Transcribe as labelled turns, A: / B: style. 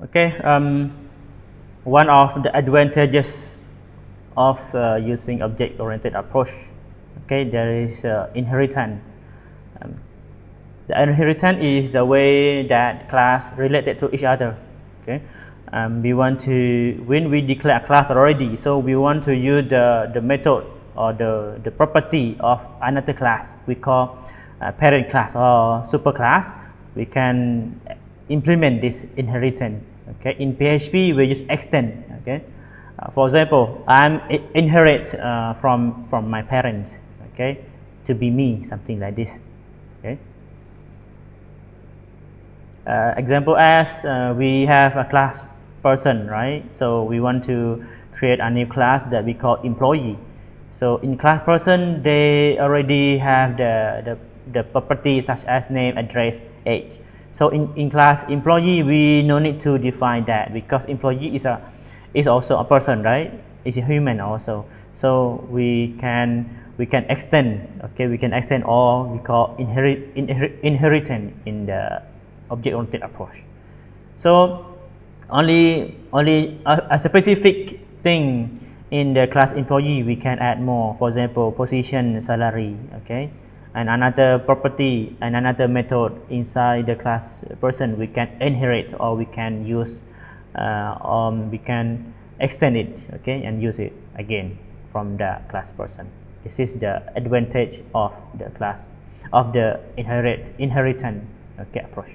A: Okay, um, one of the advantages of uh, using object-oriented approach, okay, there is uh, inheritance. Um, the inheritance is the way that class related to each other. Okay, um, we want to when we declare a class already, so we want to use the the method or the the property of another class. We call uh, parent class or superclass. We can implement this inheritance. Okay, in PHP we use extend. Okay, uh, for example, I'm inherit uh, from from my parent. Okay, to be me, something like this. Okay. Uh, example as uh, we have a class person, right? So we want to create a new class that we call employee. So in class person, they already have the, the, the property such as name, address, age. So in, in class employee, we no need to define that because employee is a is also a person, right? It's a human also. So we can we can extend. Okay, we can extend all we call inherit inherit inheritance in the object-oriented approach. So only only a, a specific thing in the class employee we can add more. For example, position, salary. Okay and another property and another method inside the class person we can inherit or we can use uh, or we can extend it okay and use it again from the class person. This is the advantage of the class of the inherit inheritance okay approach